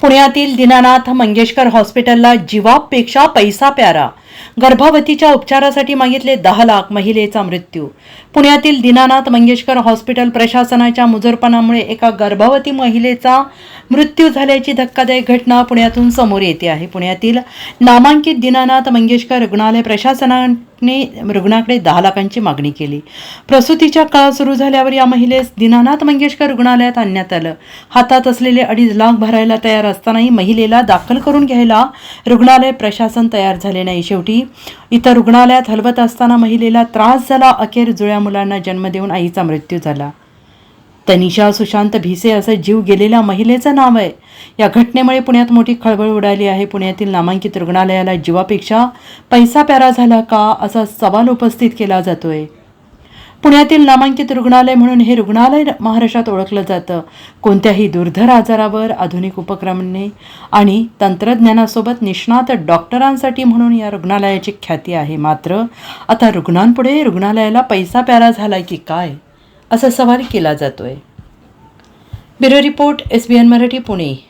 पुण्यातील दीनानाथ मंगेशकर हॉस्पिटलला जीवापेक्षा पैसा प्यारा. गर्भवतीच्या उपचारासाठी मागितले दहा लाख महिलेचा मृत्यू. पुण्यातील दीनानाथ मंगेशकर हॉस्पिटल प्रशासनाच्या मुजरपणामुळे एका गर्भवती महिलेचा मृत्यू झाल्याची धक्कादायक घटना पुण्यातून समोर येते आहे. पुण्यातील नामांकित दीनानाथ मंगेशकर रुग्णालय प्रशासनाने रुग्णाकडे दहा लाखांची मागणी केली. प्रसूतीच्या काळ सुरू झाल्यावर या महिलेस दीनानाथ मंगेशकर रुग्णालयात आणण्यात आलं. हातात असलेले अडीच लाख भरायला तयार असतानाही महिलेला दाखल करून घ्यायला रुग्णालय प्रशासन तयार झाले नाही. शेवटी इथं रुग्णालयात हलवत असताना महिलेला त्रास झाला. अखेर जुळ्या मुलांना जन्म देऊन आईचा मृत्यू झाला. तनिषा सुशांत भिसे असं जीव गेलेल्या महिलेचं नाव आहे. या घटनेमुळे पुण्यात मोठी खळबळ उडाली आहे. पुण्यातील नामांकित रुग्णालयाला जीवापेक्षा पैसा प्यारा झाला का असा सवाल उपस्थित केला जातोय. पुण्यातील नामांकित रुग्णालय म्हणून हे रुग्णालय महाराष्ट्रात ओळखलं जातं. कोणत्याही दुर्धर आजारावर आधुनिक उपक्रमांनी आणि तंत्रज्ञानासोबत निष्णात डॉक्टरांसाठी म्हणून या रुग्णालयाची ख्याती आहे. मात्र आता रुग्णांपुढे रुग्णालयाला पैसा प्यारा झाला की काय? असा सवाल केला जातोय. Bureau report S B N Marathi Pune.